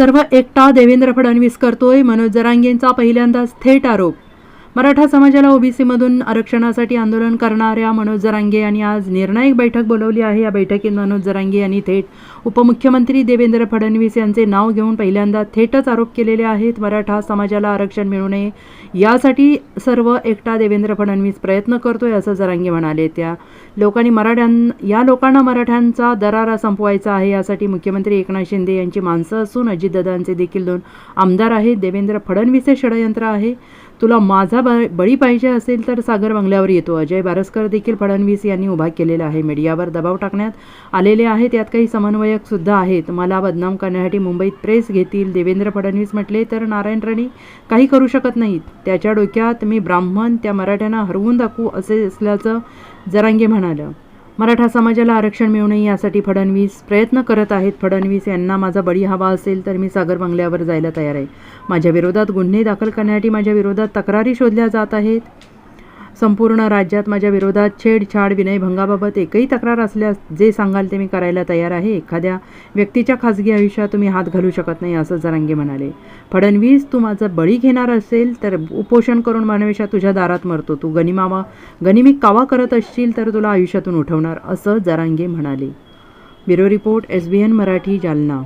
सर्व एकटा देवेंद्र फडणवीस करतोय मनोज जरांगेंचा पहिल्यांदाच थेट आरोप मराठा समाजाला ओबीसीमधून आरक्षणासाठी आंदोलन करणाऱ्या मनोज जरांगे यांनी आज निर्णायक बैठक बोलवली आहे. या बैठकीत मनोज जरांगे यांनी थेट उपमुख्यमंत्री देवेंद्र फडणवीस यांचे नाव घेऊन पहिल्यांदा थेटच आरोप केलेले आहेत. मराठा समाजाला आरक्षण मिळू नये यासाठी सर्व एकटा देवेंद्र फडणवीस प्रयत्न करतोय असं जरांगे म्हणाले. त्या लोकांनी मराठ्यां या लोकांना मराठ्यांचा दरारा संपवायचा आहे यासाठी मुख्यमंत्री एकनाथ शिंदे यांची माणसं असून अजितदादांचे देखील दोन आमदार आहेत. देवेंद्र फडणवीस हे षडयंत्र आहे. तुला माझा ब बळी पाहिजे असेल तर सागर बंगल्यावर येतो. अजय बारसकर देखील फडणवीस यांनी उभा केलेला आहे. मीडियावर दबाव टाकण्यात आलेले आहेत यात काही समन्वयक सुद्धा आहेत. मला बदनाम करण्यासाठी मुंबईत प्रेस घेतील. देवेंद्र फडणवीस म्हटले तर नारायण राणे काही करू शकत नाहीत. त्याच्या डोक्यात मी ब्राह्मण त्या मराठ्यांना हरवून दाखवू असे असल्याचं जरांगे म्हणालं. मराठा समाजाला आरक्षण मिळू नये यासाठी फडणवीस प्रयत्न करत आहेत. फडणवीस यांना माझा बळी हवा असेल तर मी सागर बंगल्यावर जायला तयार आहे. माझ्या विरोधात गुन्हे दाखल करण्यासाठी माझ्या विरोधात तक्रारी शोधल्या जात आहेत. संपूर्ण राज्यात माझ्या विरोधात छेडछाड विनयभंगाबाबत एकही तक्रार असल्यास जे सांगाल ते मी करायला तयार आहे. एखाद्या व्यक्तीच्या खाजगी आयुष्यात तुम्ही हात घालू शकत नाही असं जरांगे म्हणाले. फडणवीस तू माझा बळी घेणार असेल तर उपोषण करून मानवेशा तुझ्या दारात मरतो. तू गनिमावा गनिमी कावा करत असशील तर तुला आयुष्यातून उठवणार असं जरांगे म्हणाले. Bureau report S B N Marathi Jalna.